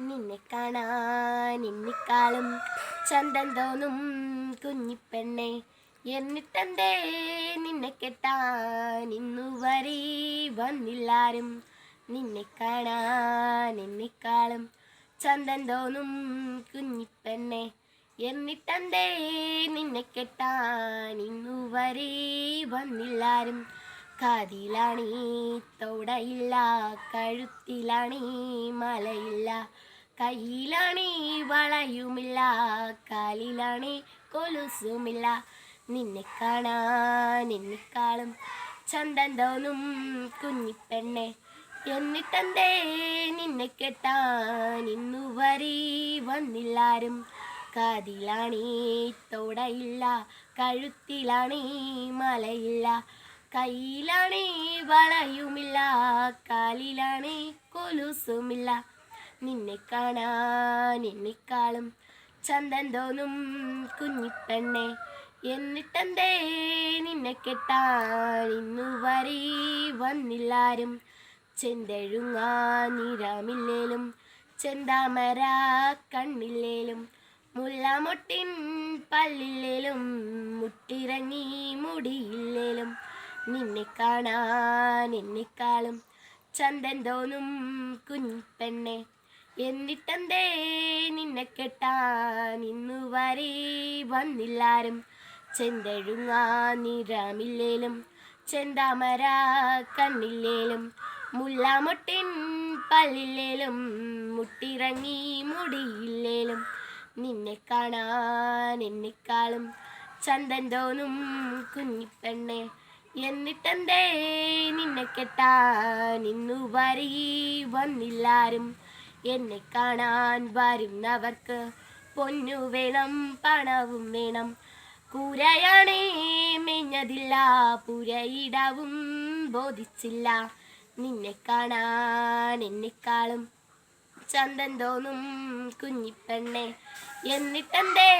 നിന്നെ കാണാൻ എന്നെക്കാളും ചന്തം തോന്നും കുഞ്ഞിപ്പെണ്ണെ. എന്നിട്ടെന്തേ നിന്നെ കെട്ടാൻ ഇന്നു വരെ വന്നില്ലാരും. നിന്നെ കാണാൻ എന്നെക്കാളും ചന്തം തോന്നും കുഞ്ഞിപ്പെണ്ണെ. എന്നിട്ടെന്തേ നിന്നെ കെട്ടാൻ ഇന്നു വരെ വന്നില്ലാരും. കാതിലാണീ തൊടയില്ല കഴുത്തിലാണീ മലയില്ല. കയ്യിലാണീ വളയുമില്ല കാലിലാണീ കൊലുസുമില്ല. നിന്നെ കാണാൻ എന്നെക്കാളും ചന്തം തോന്നും കുഞ്ഞിപ്പെണ്ണെ. എന്നിട്ടെന്തേ നിന്നെ കെട്ടാൻ ഇന്നു വരെ വന്നില്ലാരും. കാതിലാണീ തൊടയില്ല കഴുത്തിലാണീ മലയില്ല. കയ്യിലാണീ വളയുമില്ല കാലിലാണേ കൊലുസുമില്ല. നിന്നെ കാണാൻ എന്നെക്കാളും ചന്തം തോന്നും കുഞ്ഞിപ്പെണ്ണെ. എന്നിട്ടെന്തേ നിന്നെ കെട്ടാൻ ഇന്നു വരെ വന്നില്ലാരും. ചെന്തഴുങ്ങാ നിറമില്ലേലും ചെന്താമര കണ്ണില്ലേലും. മുല്ലമൊട്ടിൻ പല്ലില്ലേലും മുട്ടിറങ്ങി മുടിയില്ലേലും. നിന്നെ കാണാൻ എന്നെക്കാളും ചന്തൻ തോന്നും കുഞ്ഞിപ്പെണ്ണെ എന്നിട്ടെന്തേ നിന്നെ കെട്ടാൻ ഇന്നു വരെ വന്നില്ലാരും. ചെന്തഴുങ്ങാ നിറമില്ലേലും ചെന്താമര കണ്ണില്ലേലും. മുല്ലാമൊട്ടിൻ പല്ലില്ലേലും. മുട്ടിറങ്ങി മുടിയില്ലേലും. നിന്നെ കാണാൻ എന്നെക്കാളും ചന്തൻ തോന്നും കുഞ്ഞിപ്പെണ്ണെ എന്നിട്ടെന്തേ നിന്നെ കെട്ടാൻ ഇന്നു വരീ വന്നില്ലാരും? എന്നെ കാണാൻ വരുന്നവർക്ക് പൊന്നു വേണം പണവും വേണം. കൂരയാണേ മെഞ്ഞതില്ല പുരയിടവും ബോധിച്ചില്ല. നിന്നെ കാണാൻ എന്നെക്കാളും ചന്തം തോന്നും കുഞ്ഞിപ്പെണ്ണെ. എന്നിട്ടെന്തേ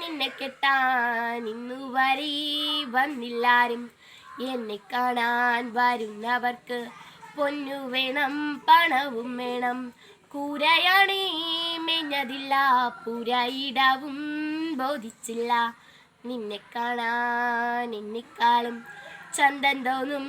നിന്നെ കെട്ടാൻ ഇന്നു വരീ വന്നില്ലാരും? എന്നെ കാണാൻ വരുന്നവർക്ക് പൊന്നു വേണം പണവും വേണം. കൂരയാണേ മെഞ്ഞതില്ല പുരയിടവും ബോധിച്ചില്ല. നിന്നെ കാണാൻ എന്നെക്കാളും ചന്തം തോന്നും